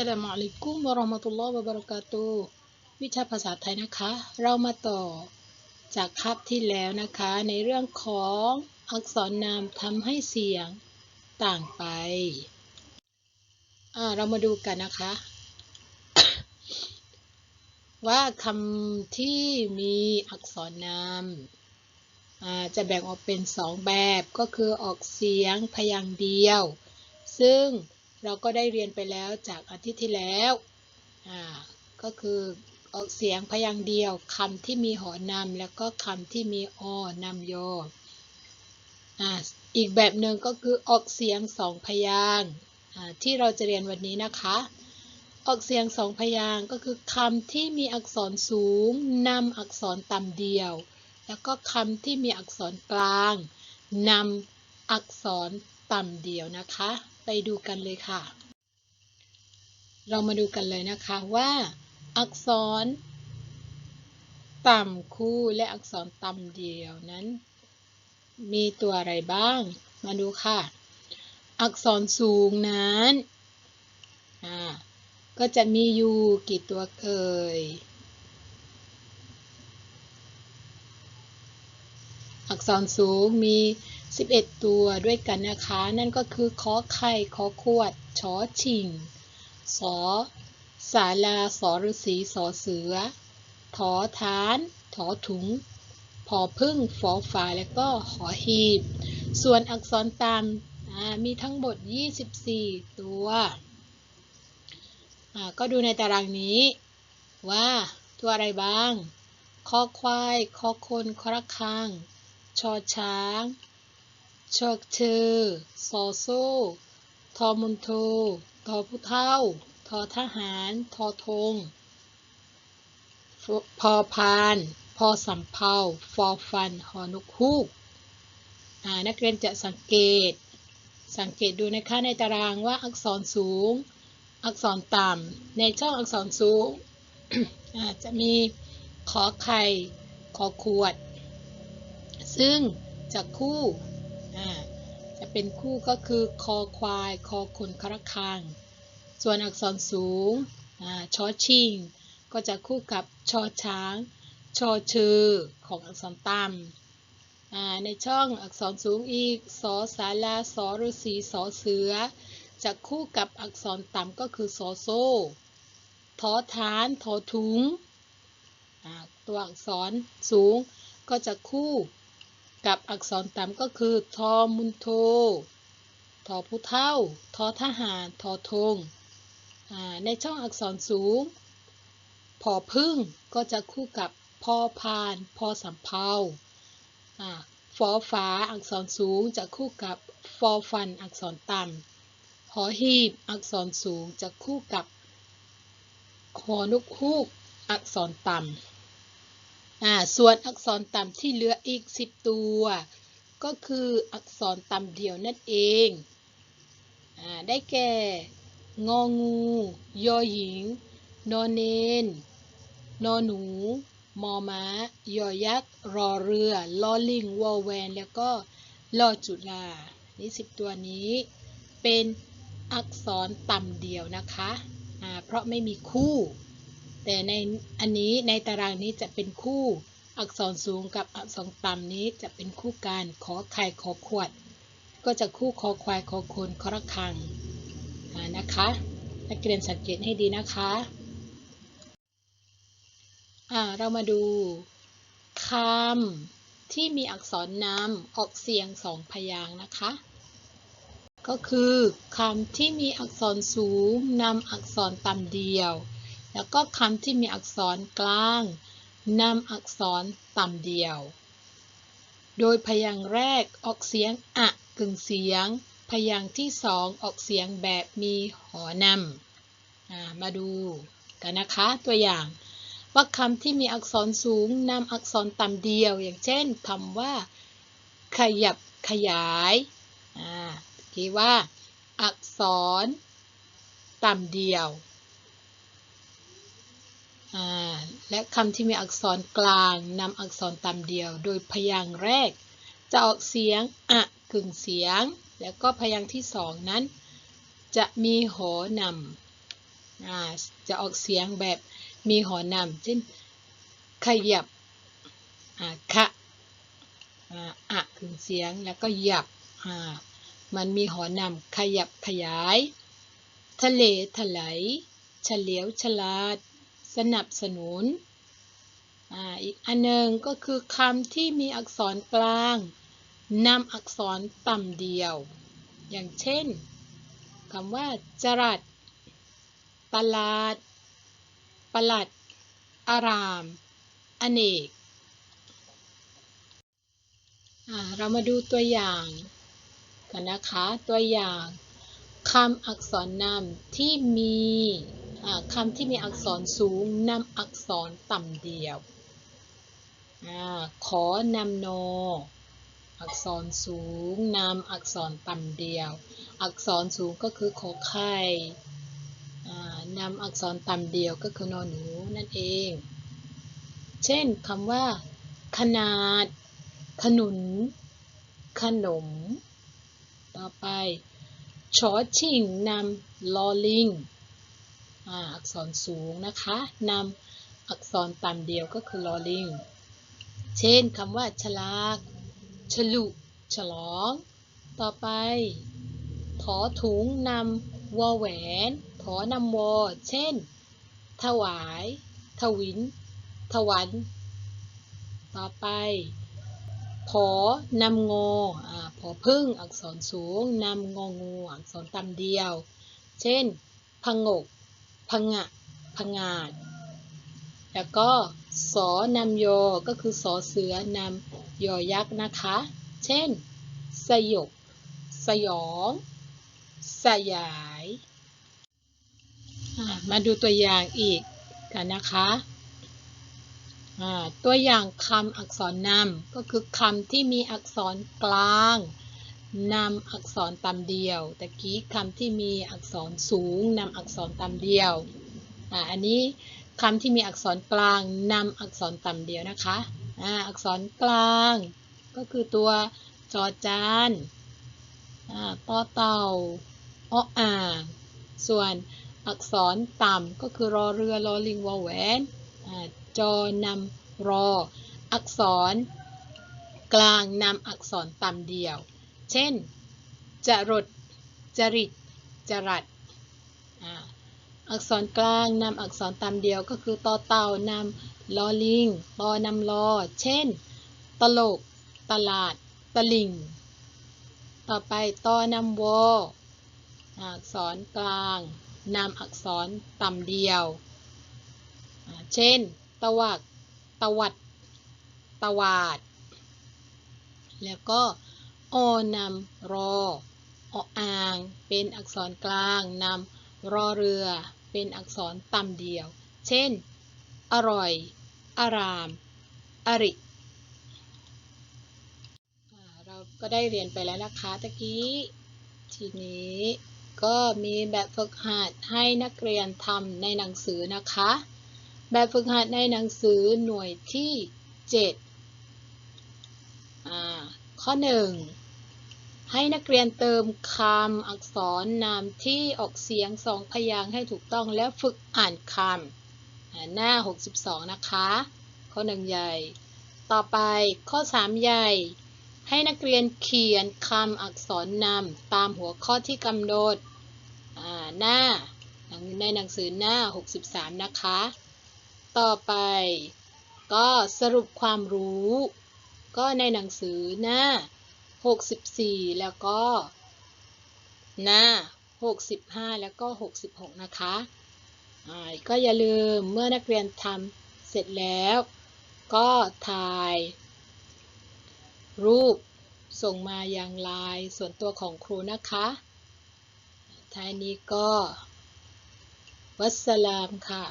สลามอะลัยกุมวะราะมะตุลลอฮ์วะบะเราะกาตุวิชาภาษาไทยนะคะ เรามาต่อจากคาบที่แล้วนะคะ ในเรื่องของอักษรนามทำให้เสียงต่างไป เรามาดูกันนะคะ ว่าคำที่มีอักษรนามจะแบ่งออกเป็นสองแบบก็คือออกเสียงพยางค์เดียว ซึ่ง เราก็ได้เรียนไปแล้วจากอาทิตย์ที่แล้ว อ่า ก็คือออกเสียงพยางค์เดียวคำที่มีหอนำแล้วก็คำที่มีอนำโยอ่าอีกแบบหนึ่งก็คือออกเสียงสองพยางค์ที่เราจะเรียนวันนี้นะคะ ออกเสียงสองพยางค์ก็คือคำที่มีอักษรสูงนำอักษรต่ำเดียว แล้วก็คำที่มีอักษรกลางนำอักษรต่ำเดียวนะคะ ไปดูกันเลยค่ะ เรามาดูกันเลยนะคะว่า อักษร ต่ำคู่และอักษรต่ำเดียวนั้น มีตัวอะไรบ้าง มาดูค่ะ อักษรสูงนั้นก็จะมีอยู่กี่ตัวเอ่ย อักษรสูงมี 11 ตัวด้วยกันนะคะ นั่นก็คือขอไข่ขอขวดชอชิงสอสาลาสอฤษีสอเสือถอฐานถอถุงพอพึ่งฟอฝาและก็หอหีบ ส่วนอักษรตามมีทั้งหมด 24 ตัวก็ดูในตารางนี้ว่าตัวอะไรบ้าง คอควาย คอคนคอระคัง ชอช้าง ชอกเชอซอโซ่ทอมุนโททอผู้เท่า ทอทหาร ทอธง พอพาน พอสำเภาฟอฟัน หอนกฮูก นักเรียนจะสังเกต สังเกตดูนะคะในตารางว่าอักษรสูง อักษรต่ำ ในช่องอักษรสูง จะมีขอไข่ ขอขวด ซึ่งจะคู่ จะเป็นคู่ก็คือคอควาย คอคนคระคัง ส่วนอักษรสูงชอชิง ก็จะคู่กับชอช้าง ชอเชอของอักษรต่ำในช่องอักษรสูงอีกสอสาลาสอฤษีสอเสือ จะคู่กับอักษรต่ำก็คือสอโซ่ทอฐานทอถุงตัวอักษรสูงก็จะคู่ กับอักษรต่ำก็คือ ทอมุนโททอผู้เท่า ทอทหาร ทอธงในช่องอักษรสูง พอพึ่งก็จะคู่กับพอพาน พอสำเภาฟอฟ้าอักษรสูงจะคู่กับฟอฟัน อักษรต่ำหอหีบ อักษรสูงจะคู่กับหอนุกฮูก อักษรต่ำ ส่วนอักษรต่ำที่เหลืออีก 10 ตัว ก็คืออักษรต่ำเดียวนั่นเองอได้แก่ งองู ยอหญิง นอเนน นอหนู มอม้า ยอยักษ์ รอเรือ ลอลิง วอแวน แล้วก็ลอจุลา นี่สิบตัวนี้เป็นอักษรต่ำเดียวนะคะะเพราะไม่มีคู่ แต่ในอันนี้ในตารางนี้จะเป็นคู่อักษรสูงกับอักษรต่ำนี้จะเป็นคู่กันขอไข่ขอขวด ก็จะคู่คอควายคอคนคอระคังนะคะนักเรียนสังเกตให้ดีนะคะเรามาดูคำที่มีอักษรนำออกเสียงสองพยางนะคะ ก็คือคำที่มีอักษรสูงนำอักษรต่ำเดียว แล้วก็คำที่มีอักษรกลางนำอักษรต่ำเดียว โดยพยางค์แรกออกเสียงอะกึ่งเสียง พยางค์ที่สองออกเสียงแบบมีหอนำมาดูกันนะคะตัวอย่าง ว่าคำที่มีอักษรสูงนำอักษรต่ำเดียว อย่างเช่นคำว่า ขยับขยายคีว่า อักษร ต่ำเดียว และคำที่มีอักษรกลางนำอักษรต่ำเดียว โดยพยางค์แรก จะออกเสียงอะกึ่งเสียง แล้วก็พยางค์ที่สองนั้น จะมีหอนอ่าจะออกเสียงแบบมีหอนำเช่นขยับคะอ่าอะคือเสียงแล้วก็หยับมันมีหอนำขยับขยาย ทะเลถลายเฉลียวฉลาด สนับสนุนออีกอันหนึ่งก็คือคำที่มีอักษรกลางนำอักษรต่ำเดียว อย่างเช่นคำว่า จรัสตลาดประหลัด อาราม อเนกเรามาดูตัวอย่างกันนะคะ ตัวอย่างคำอักษรนำที่มี คำที่มีอักษรสูงนำอักษรต่ำเดียวอขอนำโน อักษรสูงนำอักษรต่ำเดียว อักษรสูงก็คือขอไข่นำอักษรต่ำเดียวก็คือนอนหนูนั่นเอง เช่นคำว่า ขนาด ขนุน ขนม ต่อไปชอชิงนำลอลิง อักษรสูงนะคะนำอักษรต่ำเดียวก็คือลอลิง เช่นคำว่าฉลากฉลุฉลอง ต่อไปถอถุงนำวอแหวนถอนำวอ เช่น ถวายทวิน ถวัน ต่อไปผอนำงออ่าผอพึ่งอักษรสูงนำงองูอักษรต่ำเดียว เช่นพงก พงะพงาด แล้วก็สอนำโยก็คือสอเสือนำยอยักษ์นะคะ เช่น สยบ สยอง สยาย มาดูตัวอย่างอีกกันนะคะตัวอย่างคำอักษรนำก็คือคำที่มีอักษรกลาง นำอักษรตามเดียวตะกี้คำที่มีอักษรสูงนำอักษรตามเดียวอ่าอันนี้คำที่มีอักษรกลางนำอักษรต่ำเดียวนะคะอ่าอักษรกลางก็คือตัวจอจานอ่าต่อเต่าอ้ออ่างส่วนอักษรต่ำก็คือรอเรือรอลิงวอแหวนอ่าจอนำรอ อักษรกลางนำอักษรต่ำเดียว เช่น จรด จริต จรัสอ่าอักษรกลางนำอักษรต่ำเดียวก็คือต่อเต่านำลอลิงตอนำลอ เช่น ตลก ตลาด ตลิง ต่อไปตอนำวออักษรกลางนำอักษรต่ำเดียว เช่น ตวัก ตวัด ตวาด แล้วก็ อนำรอออ่าง เป็นอักษรกลางนำรอเรือ เป็นอักษรต่ำเดียว เช่น อร่อย อาราม อริ เราก็ได้เรียนไปแล้วนะคะตะกี้ ทีนี้ก็มีแบบฝึกหัดให้นักเรียนทำในหนังสือนะคะ แบบฝึกหัดในหนังสือหน่วยที่ 7 ข้อ 1 ให้นักเรียนเติมคำอักษรนามที่ออกเสียงสองพยางค์ให้ถูกต้องแล้วฝึกอ่านคำหน้า 62 นะคะ ข้อ1ใหญ่ ต่อไปข้อ 3 ใหญ่ ให้นักเรียนเขียนคำอักษรนำตามหัวข้อที่กำหนดหน้าในหนังสือหน้า 63 นะคะ ต่อไปก็สรุปความรู้ ก็ในหนังสือหน้า 64 แล้วก็หน้า 65 แล้วก็ 66 นะคะก็อย่าลืมเมื่อนักเรียนทำเสร็จแล้ว ก็ถ่าย รูปส่งมายังไลน์ส่วนตัวของครูนะคะท้ายนี้ก็ วัสสลามค่ะ